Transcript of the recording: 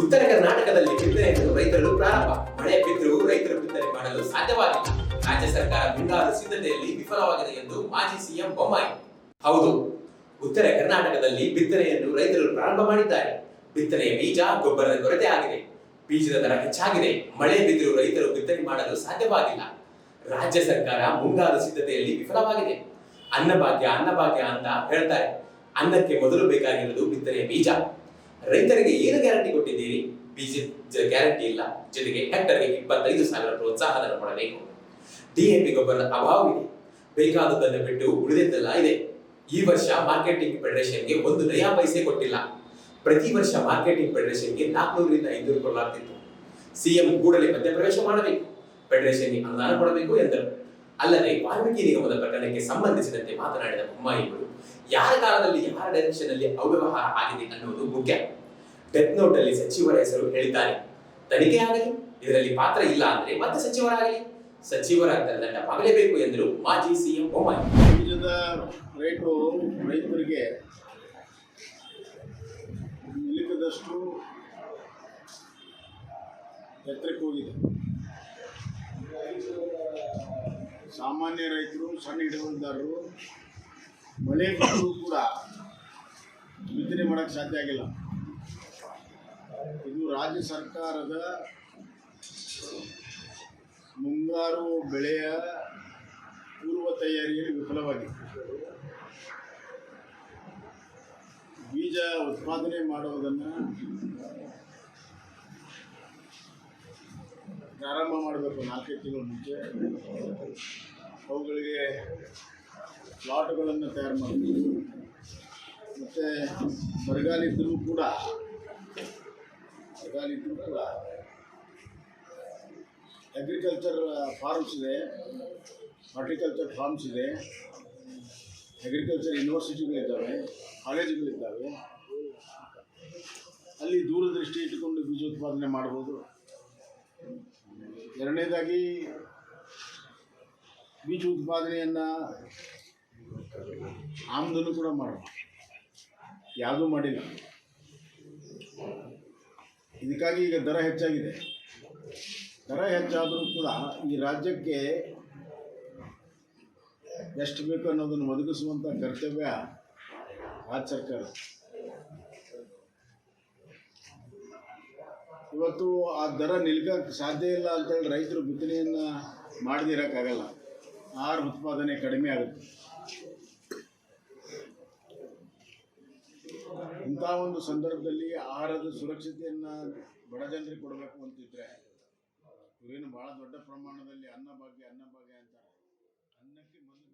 ಉತ್ತರ ಕರ್ನಾಟಕದಲ್ಲಿ ಬಿತ್ತನೆಯನ್ನು ರೈತರು ಪ್ರಾರಂಭ. ಮಳೆ ಬಿದ್ದರೂ ರೈತರು ಬಿತ್ತನೆ ಮಾಡಲು ಸಾಧ್ಯವಾಗಿಲ್ಲ. ರಾಜ್ಯ ಸರ್ಕಾರ ಮುಂದಾದ ಸಿದ್ಧತೆಯಲ್ಲಿ ವಿಫಲವಾಗಿದೆ ಎಂದು ಮಾಜಿ ಸಿಎಂ ಬೊಮ್ಮಾಯಿ. ಹೌದು, ಉತ್ತರ ಕರ್ನಾಟಕದಲ್ಲಿ ಬಿತ್ತನೆಯನ್ನು ರೈತರು ಪ್ರಾರಂಭ ಮಾಡಿದ್ದಾರೆ. ಬಿತ್ತನೆಯ ಬೀಜ ಗೊಬ್ಬರದ ಕೊರತೆ ಆಗಿದೆ. ಬೀಜದ ದರ ಹೆಚ್ಚಾಗಿದೆ. ಮಳೆ ಬಿದ್ದರೂ ರೈತರು ಬಿತ್ತನೆ ಮಾಡಲು ಸಾಧ್ಯವಾಗಿಲ್ಲ. ರಾಜ್ಯ ಸರ್ಕಾರ ಮುಂದಾದ ಸಿದ್ಧತೆಯಲ್ಲಿ ವಿಫಲವಾಗಿದೆ. ಅನ್ನಭಾಗ್ಯ ಅನ್ನಭಾಗ್ಯ ಅಂತ ಹೇಳ್ತಾರೆ. ಅನ್ನಕ್ಕೆ ಮೊದಲು ಬೇಕಾಗಿರುವುದು ಬಿತ್ತನೆಯ ಬೀಜ. ರೈತರಿಗೆ ಏನು ಗ್ಯಾರಂಟಿ ಕೊಟ್ಟಿದ್ದೀರಿ? ಬೀಜ ಗ್ಯಾರಂಟಿ ಇಲ್ಲ. ಜೊತೆಗೆ ಹೆಕ್ಟರ್ಗೆ ಇಪ್ಪತ್ತೈದು ಸಾವಿರ ಪ್ರೋತ್ಸಾಹಧನ ಕೊಡಬೇಕು. ಡಿಎಪಿ ಗೊಬ್ಬರದ ಅಭಾವ ಇದೆ ಬೇಕಾದದನ್ನ ಬಿಟ್ಟು ಉಳಿದಿದ್ದೆಲ್ಲ ಇದೆ. ಈ ವರ್ಷ ಮಾರ್ಕೆಟಿಂಗ್ ಫೆಡರೇಷನ್ಗೆ ಒಂದು ನಯಾ ಪೈಸೆ ಕೊಟ್ಟಿಲ್ಲ. ಪ್ರತಿ ವರ್ಷ ಮಾರ್ಕೆಟಿಂಗ್ ಫೆಡರೇಷನ್ಗೆ ನಾಲ್ಕುನೂರರಿಂದ ಐದುನೂರು ಕೊಡಲಾಗ್ತಿತ್ತು. ಸಿಎಂ ಕೂಡಲೇ ಮಧ್ಯಪ್ರವೇಶ ಮಾಡಬೇಕು. ಫೆಡರೇಷನ್ಗೆ ಅನುದಾನ ಕೊಡಬೇಕು ಎಂದರು. ಅಲ್ಲದೆ ವಾಲ್ಮೀಕಿ ನಿಗಮದ ಪ್ರಕರಣಕ್ಕೆ ಸಂಬಂಧಿಸಿದಂತೆ ಮಾತನಾಡಿದ ಬೊಮ್ಮಾಯಿಗಳು ಯಾರ ಕಾಲದಲ್ಲಿ ಯಾರ ಡೈರೆಕ್ಷನ್ ಅಲ್ಲಿ ಅವ್ಯವಹಾರ ಆಗಿದೆ ಅನ್ನುವುದು ಮುಖ್ಯ. ಡೆತ್ ನೋಟ್ ಅಲ್ಲಿ ಸಚಿವರ ಹೆಸರು ಹೇಳಿದ್ದಾರೆ. ತನಿಖೆ ಆಗಲಿ, ಇದರಲ್ಲಿ ಪಾತ್ರ ಇಲ್ಲ ಅಂದ್ರೆ ಮತ್ತೆ ಸಚಿವರಾಗಲಿ? ಸಚಿವರ ದಂಡ ಆಗಲೇಬೇಕು ಎಂದರು ಮಾಜಿ ಸಿಎಂ ಬೊಮ್ಮಾಯಿ. ಬೀಜದ ರೇಟು ರೈತರಿಗೆ ನಿಲುಕದಷ್ಟು ಎತ್ತರಕ್ಕೆ ಹೋಗಿದೆ. ಸಾಮಾನ್ಯ ರೈತರು, ಸಣ್ಣ ಹಿಡುವಳಿದಾರರು ಮಳೆ ಬಂದರೂ ಕೂಡ ಬಿತ್ತನೆ ಮಾಡೋಕ್ಕೆ ಸಾಧ್ಯ ಆಗಿಲ್ಲ. ಇದು ರಾಜ್ಯ ಸರ್ಕಾರದ ಮುಂಗಾರು ಬೆಳೆಯ ಪೂರ್ವ ತಯಾರಿಯಲ್ಲಿ ವಿಫಲವಾಗಿದೆ ಬೀಜ ಉತ್ಪಾದನೆ ಮಾಡುವುದನ್ನು ಪ್ರಾರಂಭ ಮಾಡಬೇಕು ನಾಲ್ಕೈದು ತಿಂಗಳ ಮುಂಚೆ. ಅವುಗಳಿಗೆ ಪ್ಲಾಟ್ಗಳನ್ನು ತಯಾರು ಮಾಡಬೇಕು. ಮತ್ತು ಬರಗಾಲಿದ್ದರೂ ಕೂಡ ಕೂಡ ಅಗ್ರಿಕಲ್ಚರ್ ಫಾರ್ಮ್ಸ್ ಇದೆ. ಹಾರ್ಟಿಕಲ್ಚರ್ ಫಾರ್ಮ್ಸ್ ಇದೆ. ಅಗ್ರಿಕಲ್ಚರ್ ಯೂನಿವರ್ಸಿಟಿಗಳಿದ್ದಾವೆ ಕಾಲೇಜುಗಳಿದ್ದಾವೆ ಅಲ್ಲಿ ದೂರದೃಷ್ಟಿ ಇಟ್ಟುಕೊಂಡು ಬೀಜ ಉತ್ಪಾದನೆ ಮಾಡ್ಬೋದು. ಎರಡನೇದಾಗಿ, ಬೀಜ ಉತ್ಪಾದನೆಯನ್ನು ಆಮದನ್ನು ಕೂಡ ಮಾಡಬಹುದು. ಯಾವುದೂ ಮಾಡಿಲ್ಲ. ಇದಕ್ಕಾಗಿ ಈಗ ದರ ಹೆಚ್ಚಾಗಿದೆ. ದರ ಹೆಚ್ಚಾದರೂ ಕೂಡ ಈ ರಾಜ್ಯಕ್ಕೆ ಎಷ್ಟು ಬೇಕು ಅನ್ನೋದನ್ನು ಒದಗಿಸುವಂಥ ಕರ್ತವ್ಯ ರಾಜ್ಯ ಸರ್ಕಾರ. ಇವತ್ತು ಆ ದರ ನಿಲ್ಕಕ್ಕೆ ಸಾಧ್ಯ ಇಲ್ಲ ಅಂತೇಳಿ ರೈತರು ಬಿತ್ತನೆಯನ್ನು ಮಾಡದಿರೋಕ್ಕಾಗಲ್ಲ. ಆಹಾರ ಉತ್ಪಾದನೆ ಕಡಿಮೆ ಆಗುತ್ತೆ. ಇಂಥ ಒಂದು ಸಂದರ್ಭದಲ್ಲಿ ಆಹಾರದ ಸುರಕ್ಷತೆಯನ್ನು ಬಡ ಜನರಿಗೆ ಕೊಡಬೇಕು ಅಂತಿದ್ರೆ ಇವೇನು ಭಾಳ ದೊಡ್ಡ ಪ್ರಮಾಣದಲ್ಲಿ ಅನ್ನಭಾಗ್ಯ ಅನ್ನಭಾಗ್ಯ ಅಂತಾರೆ. ಅನ್ನಕ್ಕೆ ಮೊದಲು